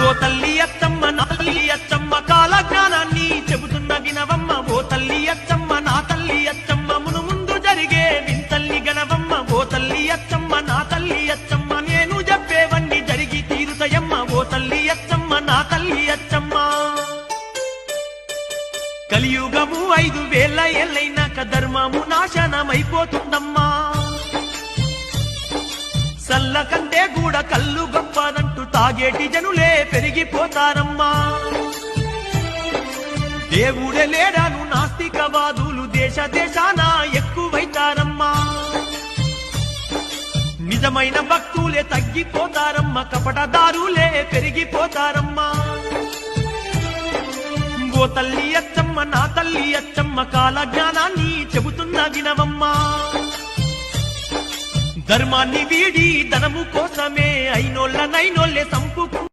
ఓ తల్లి అత్తమ్మ నా తల్లి అచ్చమ్మ కాల జ్ఞానాన్ని చెబుతున్న వినవమ్మ. ఓ తల్లి అచ్చమ్మ నా తల్లి అచ్చమ్మ మును ముందు జరిగే వింతల్లి గనవమ్మ ఓ తల్లి అత్తమ్మ నా తల్లి అచ్చమ్మ నేను చెప్పేవన్నీ జరిగి తీరుతయమ్మ. ఓ తల్లి అత్తమ్మ నా తల్లి అత్తమ్మ. కలియుగము ఐదు వేల ఏళ్ళైనాక ధర్మము నాశనమైపోతుందమ్మా. సల్ల కంటే కూడా తాగేటి జనులే పెరిగిపోతారమ్మా. దేవుడే లేడాను నాస్తికవాదులు దేశ దేశాన ఎక్కువైతారమ్మా. నిజమైన భక్తులే తగ్గిపోతారమ్మా కపటదారులే పెరిగిపోతారమ్మా. ఓ తల్లి అచ్చమ్మ నా తల్లి అచ్చమ్మ కాల జ్ఞానాన్ని చెబుతున్న వినవమ్మా ధర్మాన్ని వీడి ధనము కోసమే అయినోళ్ళ నైనోళ్ళే సంపు